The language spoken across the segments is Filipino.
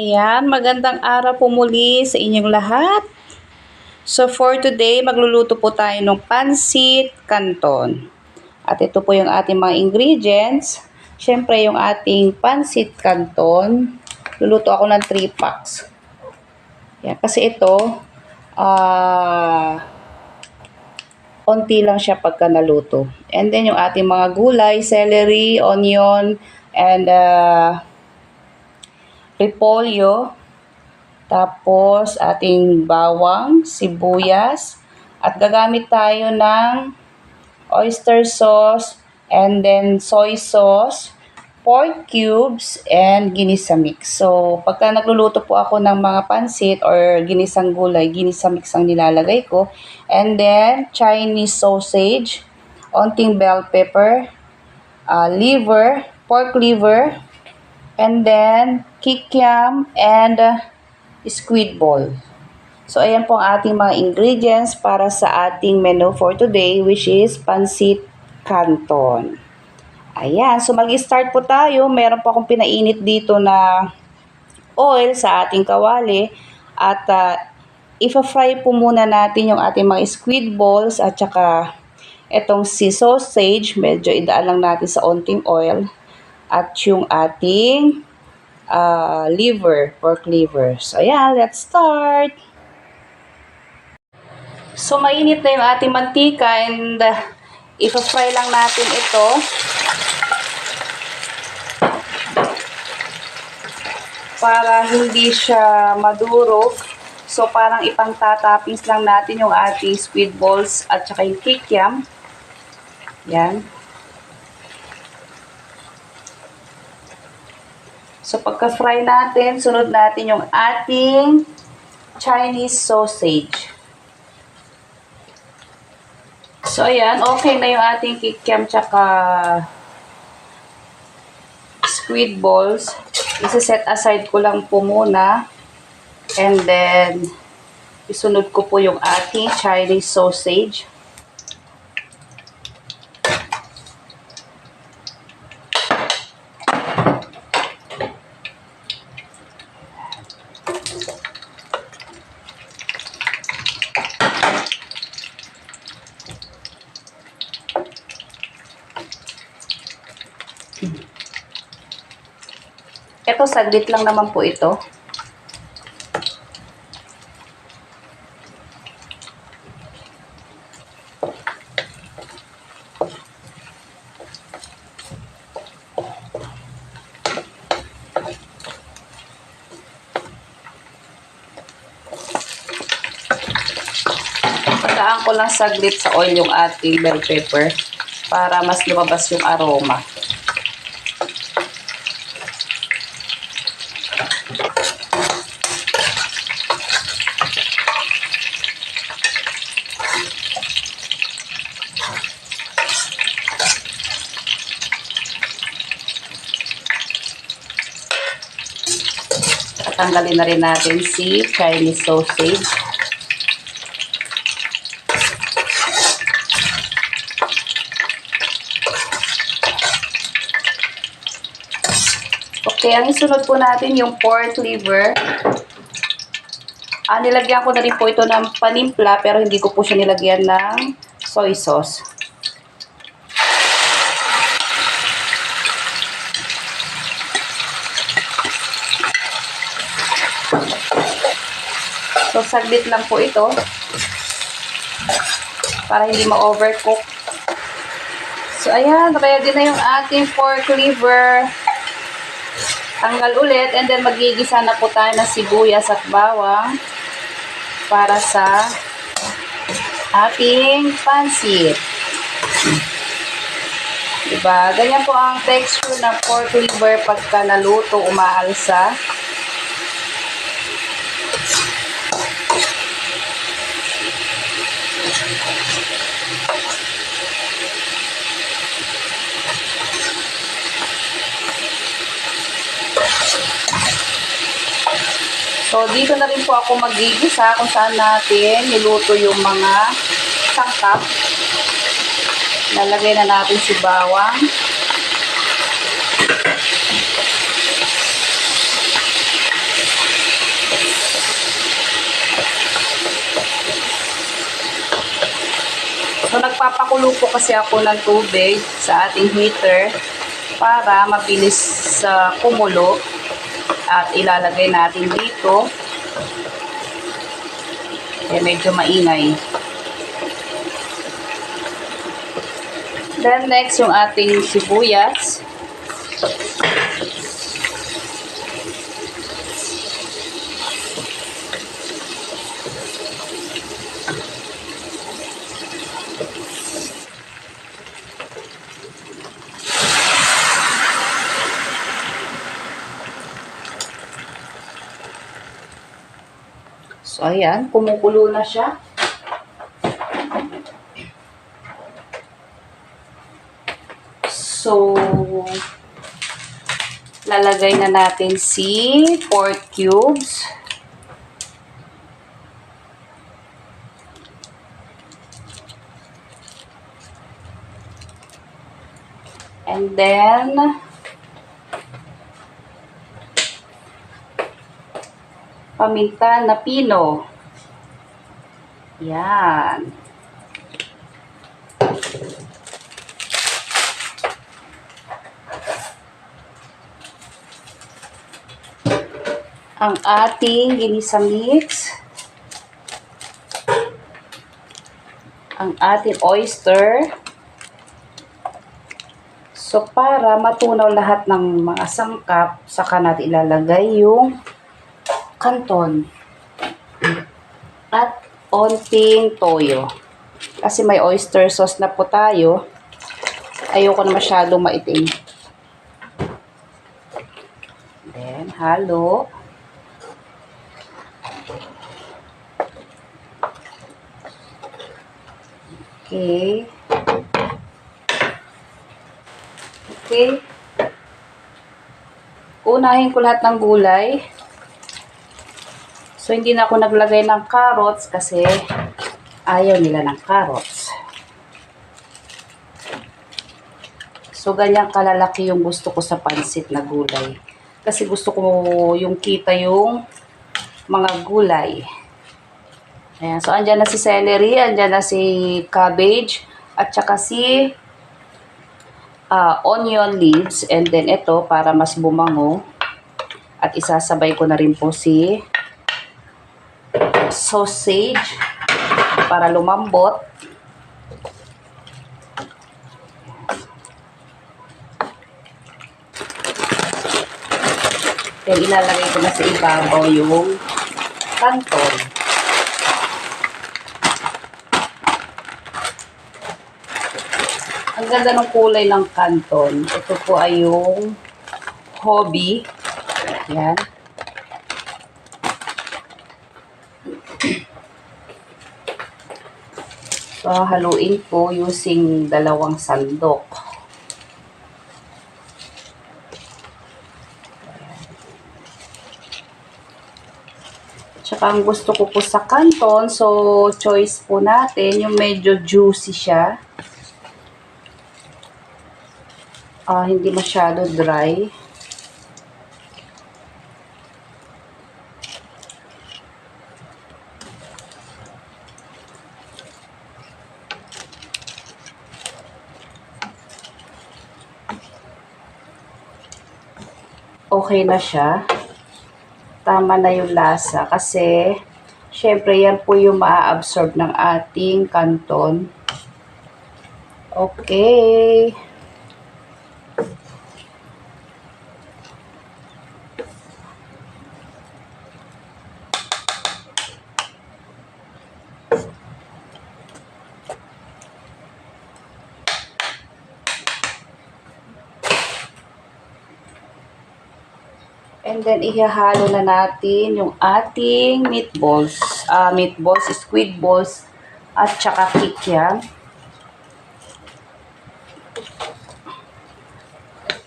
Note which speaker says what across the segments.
Speaker 1: Ayan, magandang araw po muli sa inyong lahat. So for today, magluluto po tayo ng pansit canton. At ito po yung ating mga ingredients. Siyempre yung ating pansit canton. Luluto ako ng 3 packs. Yan, kasi ito, ah, onti lang siya pagka naluto. And then yung ating mga gulay, celery, onion, and uh, repolyo, tapos ating bawang, sibuyas, at gagamit tayo ng oyster sauce, and then soy sauce, pork cubes, and ginisa mix. So, pagka nagluluto po ako ng mga pansit or ginisang gulay, ginisa mix ang nilalagay ko. And then, Chinese sausage, onting bell pepper, uh, liver, pork liver, and then kikiam and uh, squid ball. So, ayan po ang ating mga ingredients para sa ating menu for today, which is pansit canton. Ayan, so mag-start po tayo. Meron po akong pinainit dito na oil sa ating kawali. At uh, ifa-fry po muna natin yung ating mga squid balls at saka etong si sausage. Medyo idaan lang natin sa onting oil. At yung ating uh, liver, pork liver. So, ayan, let's start. So, mainit na yung ating mantika and uh, ipa-fry lang natin ito. Para hindi siya madurog. So, parang ipang tatappings lang natin yung ating squid balls at saka yung kikiam. Yan. So, pagka-fry natin, sunod natin yung ating Chinese sausage. So, ayan. Okay na yung ating kikiam tsaka squid balls. Isa-set aside ko lang po muna. And then, isunod ko po yung ating Chinese sausage. Ito, saglit lang naman po ito. Pagkaan ko lang saglit sa oil yung ating bell pepper para mas lumabas yung aroma. Tanggalin na rin natin si Chinese sausage. Okay, ang isunod po natin yung pork liver. Ah, nilagyan ko na rin po ito ng panimpla pero hindi ko po siya nilagyan ng soy sauce. So, saglit lang po ito. Para hindi ma-overcook. So, ayan. Ready na yung ating pork liver. Tanggal ulit. And then, magigisa na po tayo ng sibuyas at bawang. Para sa ating pansit. Diba? Ganyan po ang texture ng pork liver pagka naluto, umaalsa. So, dito na rin po ako magigisa kung saan natin niluto yung mga sangkap. Lalagay na natin si bawang. So, nagpapakulo po kasi ako ng tubig sa ating heater para mabilis sa uh, kumulo at ilalagay natin dito. Eh, medyo maingay. Then, next, yung ating sibuyas. So, ayan, kumukulo na siya. So, lalagay na natin si pork cubes. And then, paminta na pino. Yan. Ang ating ginisa mix. Ang ating oyster. So, para matunaw lahat ng mga sangkap, saka natin ilalagay yung kanton at onting toyo. Kasi may oyster sauce na po tayo. Ayoko na masyadong maitim. Then, halo. Okay. Okay. Unahin ko lahat ng gulay. So, hindi na ako naglagay ng carrots kasi ayaw nila ng carrots. So, ganyan kalalaki yung gusto ko sa pansit na gulay. Kasi gusto ko yung kita yung mga gulay. Ayan. So, andyan na si celery, andyan na si cabbage, at saka si ah, onion leaves. And then, ito, para mas bumango. At isasabay ko na rin po si sausage para lumambot. Then ilalagay ko na sa ibabaw yung kanton. Ang ganda ng kulay ng kanton. Ito po ay yung hobby. Yan. So, haluin ko using dalawang sandok. Tsaka ang gusto ko po sa canton, so choice po natin, yung medyo juicy siya. Ah, hindi masyado dry. Okay na siya. Tama na yung lasa kasi syempre yan po yung maa-absorb ng ating kanton. Okay. Then, ihahalo na natin yung ating meatballs. ah meatballs, squid balls, at saka kikiam.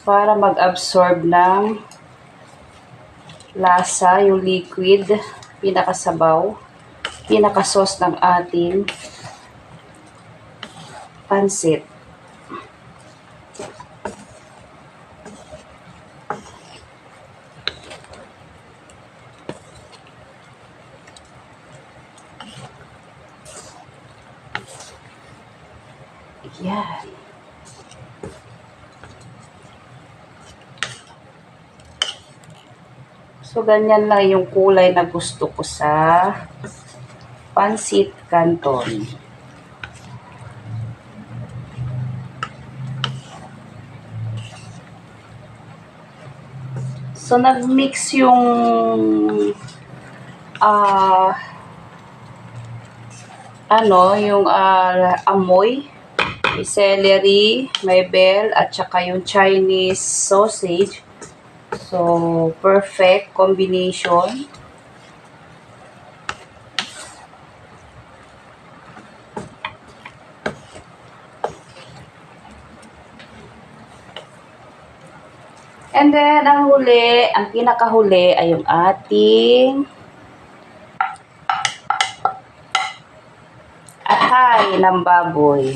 Speaker 1: Para mag-absorb ng lasa, yung liquid, pinakasabaw, pinakasos ng ating pansit. Ayan. So, ganyan lang yung kulay na gusto ko sa pansit canton. So, nag-mix yung ah ano, yung ah, amoy, may celery, may bell, at saka yung Chinese sausage. So, perfect combination. And then, ang huli, ang pinakahuli ay yung ating atay ng baboy.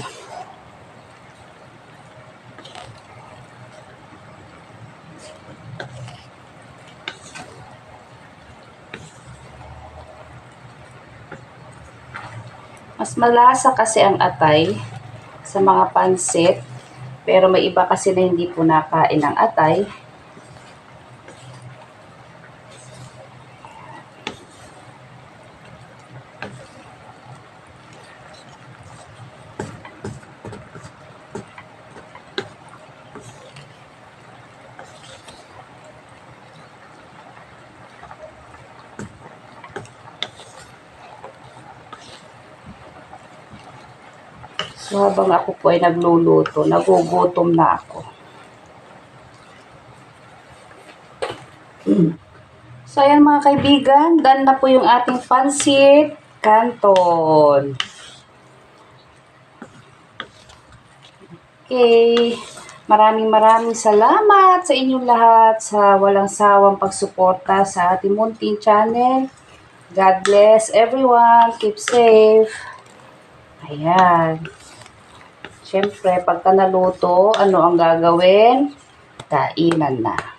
Speaker 1: Mas malasa kasi ang atay sa mga pansit. Pero may iba kasi na hindi po nakain ng atay. So habang ako po ay nagluluto, nagugutom na ako. Mm. So ayan mga kaibigan, done na po yung ating pansit canton. Okay. Maraming maraming salamat sa inyong lahat sa walang sawang pagsuporta sa ating munting channel. God bless everyone. Keep safe. Ayan. Siyempre, pagka naluto, ano ang gagawin? Kainan na.